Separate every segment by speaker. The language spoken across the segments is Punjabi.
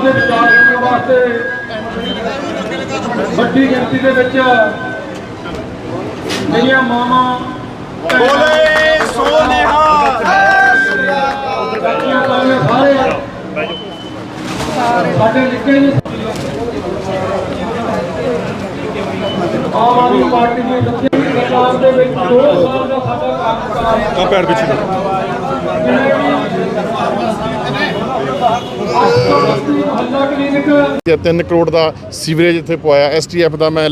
Speaker 1: ਦੇ ਵਿਚਾਰ ਕਰਨ ਵਾਸਤੇ। ਵੱਡੀ ਗਿਣਤੀ ਦੇ ਵਿੱਚ ਜਿਹੜੀਆਂ ਮਾਵਾਂ
Speaker 2: ਬੋਲੇ ਸੋ ਨਿਹਾਲ
Speaker 1: ਚਾਚੀਆਂ ਤਾਈਆਂ ਸਾਰੇ। ਸਾਡੇ ਨਿੱਕੇ ਜਿਹੇ ਆਮ ਆਦਮੀ ਪਾਰਟੀ ਦੀ ਦੱਸੀ ਸਰਕਾਰ ਦੇ ਵਿੱਚ 2 ਸਾਲ ਦਾ ਸਾਡਾ ਕਾਰਜਕਾਲ
Speaker 2: ਆ ਪੈਰ ਪਿੱਛੇ।
Speaker 1: ਮਹੱਲਾ ਕਲੀਨਿਕ
Speaker 3: ਤੇ 3 ਕਰੋੜ ਦਾ ਸੀਵਰੇਜ ਇੱਥੇ ਪਵਾਇਆ। ਐਸਟੀਐਫ ਦਾ ਮੈਂ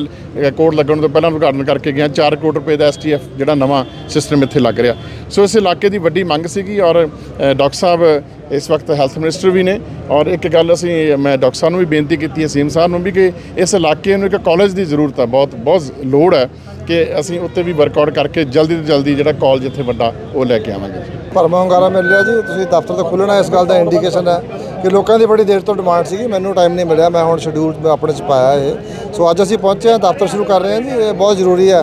Speaker 3: ਕੋਡ ਲੱਗਣ ਤੋਂ ਪਹਿਲਾਂ ਉਦਘਾਟਨ ਕਰਕੇ ਗਿਆ। 4 ਕਰੋੜ ਰੁਪਏ ਦਾ ਐਸਟੀਐਫ ਜਿਹੜਾ ਨਵਾਂ ਸਿਸਟਮ ਇੱਥੇ ਲੱਗ ਰਿਹਾ। ਸੋ ਇਸ ਇਲਾਕੇ ਦੀ ਵੱਡੀ ਮੰਗ ਸੀਗੀ ਔਰ ਡਾਕਟਰ ਸਾਹਿਬ ਇਸ ਵਕਤ ਹੈਲਥ ਮਿਨਿਸਟਰ ਵੀ ਨੇ। ਔਰ ਇੱਕ ਗੱਲ ਅਸੀਂ ਮੈਂ ਡਾਕਟਰ ਸਾਹਿਬ ਨੂੰ ਵੀ ਬੇਨਤੀ ਕੀਤੀ ਹੈ, ਸੀਐਮ ਸਾਹਿਬ ਨੂੰ ਵੀ, ਕਿ ਇਸ ਇਲਾਕੇ ਨੂੰ ਇੱਕ ਕਾਲਜ ਦੀ ਜ਼ਰੂਰਤ ਹੈ। ਬਹੁਤ ਬਹੁਤ ਲੋੜ ਹੈ ਕਿ ਅਸੀਂ ਉੱਤੇ ਵੀ ਵਰਕਆਊਟ ਕਰਕੇ ਜਲਦੀ ਤੋਂ ਜਲਦੀ ਜਿਹੜਾ ਕਾਲਜ ਇੱਥੇ ਵੱਡਾ ਉਹ ਲੈ ਕੇ ਆਵਾਂਗੇ।
Speaker 4: ਭਰਮਾ ਹੁੰਗਾਰਾ ਮਿਲ ਰਿਹਾ ਜੀ। ਤੁਸੀਂ ਦਫ਼ਤਰ ਤੋਂ ਖੁੱਲਣਾ ਇਸ ਗੱਲ ਦਾ ਇੰਡੀਕੇਸ਼ਨ ਹੈ। ਕਿ ਲੋਕਾਂ ਦੀ ਬੜੀ ਦੇਰ ਤੋਂ ਡਿਮਾਂਡ ਸੀਗੀ, ਮੈਨੂੰ ਟਾਈਮ ਨਹੀਂ ਮਿਲਿਆ, ਮੈਂ ਹੁਣ ਸ਼ਡਿਊਲ ਆਪਣੇ ਚ ਪਾਇਆ ਇਹ। ਸੋ ਅੱਜ ਅਸੀਂ ਪਹੁੰਚੇ ਹਾਂ, ਦਫ਼ਤਰ ਸ਼ੁਰੂ ਕਰ ਰਹੇ ਹਾਂ ਜੀ, ਇਹ ਬਹੁਤ ਜ਼ਰੂਰੀ ਹੈ।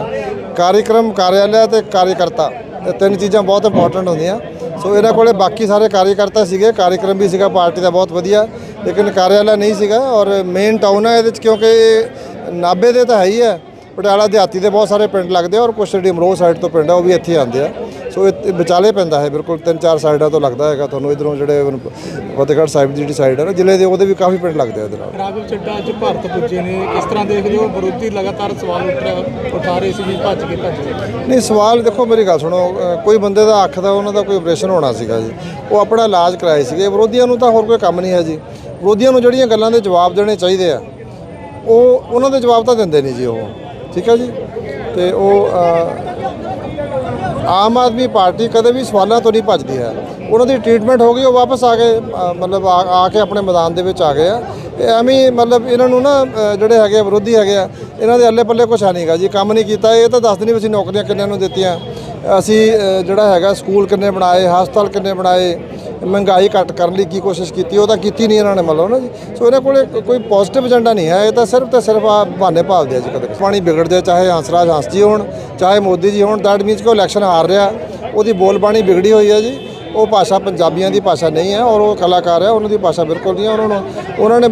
Speaker 4: ਕਾਰਿਕ੍ਰਮ ਕਾਰਿਆਲਿਆ ਤੇ ਕਾਰਿਕਰਤਾ ਇਹ ਤਿੰਨ ਚੀਜ਼ਾਂ ਬਹੁਤ ਇੰਪੋਰਟੈਂਟ ਹੁੰਦੀਆਂ। ਸੋ ਇਹਨਾਂ ਕੋਲੇ ਬਾਕੀ ਸਾਰੇ ਕਾਰਜਕਰਤਾ ਸੀਗੇ ਕਾਰਿਕ੍ਰਮ ਵੀ ਸੀਗਾ, ਪਾਰਟੀ ਦਾ ਬਹੁਤ ਵਧੀਆ, ਲੇਕਿਨ ਕਾਰਿਆਲਿਆ ਨਹੀਂ ਸੀਗਾ ਔਰ ਮੇਨ ਟਾਊਨ ਹੈ ਇਹਦੇ ਚ, ਕਿਉਂਕਿ ਇਹ ਨਾਭੇ ਦੇ ਤਾਂ ਹੈ ਹੀ ਹੈ, ਪਟਿਆਲਾ ਦਿਹਾਤੀ ਦੇ ਬਹੁਤ ਸਾਰੇ ਪਿੰਡ ਲੱਗਦੇ ਆ ਔਰ ਕੁਛ ਜਿਹੜੀ ਅਮਰੋਹ ਸਾਈਡ ਤੋਂ ਪਿੰਡ ਆ, ਉਹ ਵੀ ਇੱਥੇ ਆਉਂਦੇ ਆ। ਸੋ ਇਹ ਵਿਚਾਲੇ ਪੈਂਦਾ ਹੈ ਬਿਲਕੁਲ ਤਿੰਨ ਚਾਰ ਸਾਈਡਾਂ ਤੋਂ ਲੱਗਦਾ ਹੈਗਾ ਤੁਹਾਨੂੰ ਇਧਰੋਂ ਜਿਹੜੇ ਫਤਿਹਗੜ੍ਹ ਸਾਹਿਬ ਦੀ ਜਿਹੜੀ ਸਾਈਡ ਹੈ ਨਾ ਜ਼ਿਲ੍ਹੇ ਦੇ ਉਹਦੇ ਵੀ ਕਾਫੀ ਪਿੰਡ ਲੱਗਦੇ ਆ ਇਹਦੇ ਨਾਲ।
Speaker 5: ਰਾਘਵ ਚੱਡਾ ਅੱਜ ਭਾਰਤ ਪੁੱਜੇ ਨੇ ਕਿਸ ਤਰ੍ਹਾਂ ਦੇਖਦੇ ਹੋ ਵਿਰੋਧੀ ਲਗਾਤਾਰ ਸਵਾਲ ਉੱਠ ਰਿਹਾ ਸੀ ਵੀ ਭੱਜ ਕੇ ਭੱਜ
Speaker 4: ਨਹੀਂ ਸਵਾਲ ਦੇਖੋ ਮੇਰੀ ਗੱਲ ਸੁਣੋ ਕੋਈ ਬੰਦੇ ਦਾ ਅੱਖ ਦਾ ਉਹਨਾਂ ਦਾ ਕੋਈ ਆਪਰੇਸ਼ਨ ਹੋਣਾ ਸੀਗਾ ਜੀ। ਉਹ ਆਪਣਾ ਇਲਾਜ ਕਰਾਏ ਸੀਗੇ ਵਿਰੋਧੀਆਂ ਨੂੰ ਤਾਂ ਹੋਰ ਕੋਈ ਕੰਮ ਨਹੀਂ ਹੈ ਜੀ। ਵਿਰੋਧੀਆਂ ਨੂੰ ਜਿਹੜੀਆਂ ਗੱਲਾਂ ਦੇ ਜਵਾਬ ਦੇਣੇ ਚਾਹੀਦੇ ਆ ਉਹ ਉਹਨਾਂ ਦੇ ਜਵਾਬ ਤਾਂ ਦਿੰਦੇ ਨਹੀਂ ਜੀ ਉਹ ਠੀਕ ਹੈ ਜੀ? ਤੇ ਉਹ ਆਮ ਆਦਮੀ ਪਾਰਟੀ ਕਦੇ ਵੀ ਸਵਾਲਾਂ ਤੋਂ ਨਹੀਂ ਭੱਜਦੀ ਹੈ। ਉਹਨਾਂ ਦੀ ਟ੍ਰੀਟਮੈਂਟ ਹੋ ਗਈ, ਉਹ ਵਾਪਸ ਆ ਗਏ ਮਤਲਬ ਆ ਆ ਕੇ ਆਪਣੇ ਮੈਦਾਨ ਦੇ ਵਿੱਚ ਆ ਗਏ ਆ। ਐਵੇਂ ਮਤਲਬ ਇਹਨਾਂ ਨੂੰ ਨਾ ਜਿਹੜੇ ਹੈਗੇ ਆ, ਵਿਰੋਧੀ ਹੈਗੇ ਆ, ਇਹਨਾਂ ਦੇ ਅੱਲੇ ਪੱਲੇ ਕੁਛ ਹੈ ਨਹੀਂਗਾ ਜੀ, ਕੰਮ ਨਹੀਂ ਕੀਤਾ। ਇਹ ਤਾਂ ਦੱਸਦੇ ਨਹੀਂ ਵੀ ਅਸੀਂ ਨੌਕਰੀਆਂ ਕਿੰਨਿਆਂ ਨੂੰ ਦਿੱਤੀਆਂ। ਅਸੀਂ ਜਿਹੜਾ ਹੈਗਾ, ਸਕੂਲ ਕਿੰਨੇ ਬਣਾਏ, ਹਸਪਤਾਲ ਕਿੰਨੇ ਬਣਾਏ ਮਹਿੰਗਾਈ ਘੱਟ ਕਰਨ ਲਈ ਕੀ ਕੋਸ਼ਿਸ਼ ਕੀਤੀ, ਉਹ ਤਾਂ ਕੀਤੀ ਨਹੀਂ ਇਹਨਾਂ ਨੇ ਮਤਲਬ ਨਾ ਜੀ। ਸੋ ਇਹਨਾਂ ਕੋਲੇ ਕੋਈ ਪੋਜ਼ਿਟਿਵ ਏਜੰਡਾ ਨਹੀਂ ਹੈ, ਇਹ ਤਾਂ ਸਿਰਫ ਤੇ ਸਿਰਫ ਆ ਬਹਾਨੇ ਭਾਲਦੇ ਆ ਜੀ ਕਦੇ। ਪਾਣੀ ਵਿਗੜਦੇ ਚਾਹੇ ਹੰਸਰਾਜ ਹੰਸ ਜੀ ਹੋਣ, ਚਾਹੇ ਮੋਦੀ ਜੀ ਹੋਣ ਦੈਟ ਮੀਨਸ ਕਿ ਉਹ ਇਲੈਕਸ਼ਨ ਹਾਰ ਰਿਹਾ, ਉਹਦੀ ਬੋਲਬਾਣੀ ਵਿਗੜੀ ਹੋਈ ਹੈ ਜੀ। ਉਹ ਭਾਸ਼ਾ ਪੰਜਾਬੀਆਂ ਦੀ ਭਾਸ਼ਾ ਨਹੀਂ ਹੈ, ਔਰ ਉਹ ਕਲਾਕਾਰ ਹੈ, ਉਹਨਾਂ ਦੀ ਭਾਸ਼ਾ ਬਿਲਕੁਲ ਨਹੀਂ ਹੈ, ਉਹਨਾਂ ਨੂੰ, ਉਹਨਾਂ ਨੇ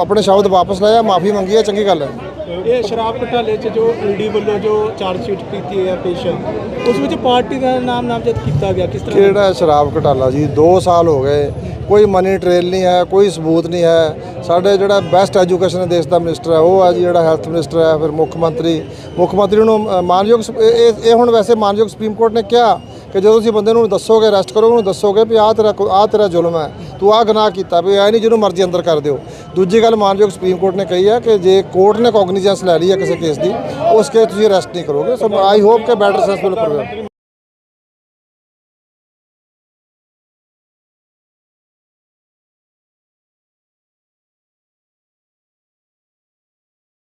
Speaker 4: ਆਪਣੇ ਸ਼ਬਦ ਵਾਪਸ ਲਿਆ ਮਾਫੀ ਮੰਗੀ ਹੈ, ਚੰਗੀ ਗੱਲ ਹੈ।
Speaker 5: ਇਹ ਸ਼ਰਾਬ ਘੁਟਾਲੇ 'ਚ ਜੋ ਈਡੀ ਵੱਲੋਂ ਜੋ ਚਾਰਜ ਸ਼ੀਟ ਕੀਤੀ ਹੈ ਪੇਸ਼, ਉਸ ਵਿੱਚ ਪਾਰਟੀ ਦਾ ਨਾਮ ਨਾਮਜ਼ਦ ਕੀਤਾ ਗਿਆ, ਕਿਸ ਤਰ੍ਹਾਂ?
Speaker 4: ਕਿਹੜਾ ਸ਼ਰਾਬ ਘਟਾਲਾ ਜੀ? 2 ਸਾਲ ਹੋ ਗਏ, ਕੋਈ ਮਨੀ ਟ੍ਰੇਲ ਨਹੀਂ ਹੈ, ਕੋਈ ਸਬੂਤ ਨਹੀਂ ਹੈ। ਸਾਡੇ ਜਿਹੜਾ ਬੈਸਟ ਐਜੂਕੇਸ਼ਨ ਦੇਸ਼ ਦਾ ਮਿਨਿਸਟਰ ਹੈ, ਉਹ ਹੈ ਜੀ ਜਿਹੜਾ ਹੈਲਥ ਮਿਨਿਸਟਰ ਹੈ, ਫਿਰ ਮੁੱਖ ਮੰਤਰੀ। ਮੁੱਖ ਮੰਤਰੀ ਨੂੰ ਮਾਨਯੋਗ ਇਹ, ਇਹ- ਇਹ ਹੁਣ ਵੈਸੇ ਮਾਨਯੋਗ ਸੁਪਰੀਮ ਕੋਰਟ ਨੇ ਕਿਹਾ ਕਿ ਜਦੋਂ ਤੁਸੀਂ ਬੰਦੇ ਨੂੰ ਦੱਸੋਗੇ ਅਰੈਸਟ ਕਰੋਗੇ, ਉਹਨੂੰ ਦੱਸੋਗੇ ਵੀ ਆਹ ਤੇਰਾ ਆਹ ਤੇਰਾ ਜ਼ੁਲਮ ਹੈ, ਤੂੰ ਆਹ ਗੁਨਾਹ ਕੀਤਾ, ਵੀ ਐ ਨਹੀਂ ਜਿਹਨੂੰ ਮਰਜ਼ੀ ਅੰਦਰ ਕਰ ਦਿਓ। ਦੂਜੀ ਗੱਲ ਮਾਨਯੋਗ ਸੁਪਰੀਮ ਕੋਰਟ ਨੇ ਕਹੀ ਹੈ ਕਿ ਜੇ ਕੋਰਟ ਨੇ ਕੋਗਨੀਜੈਂਸ ਲੈ ਲਈ ਹੈ ਕਿਸੇ ਕੇਸ ਦੀ, ਉਸ ਕੇਸ ਤੁਸੀਂ ਅਰੈਸਟ ਨਹੀਂ ਕਰੋਗੇ। ਸੋ ਆਈ ਹੋਪ ਕਿ ਬੈਟਰ ਸੈਸਫੁਲ ਪ੍ਰੋਗਰਾਮ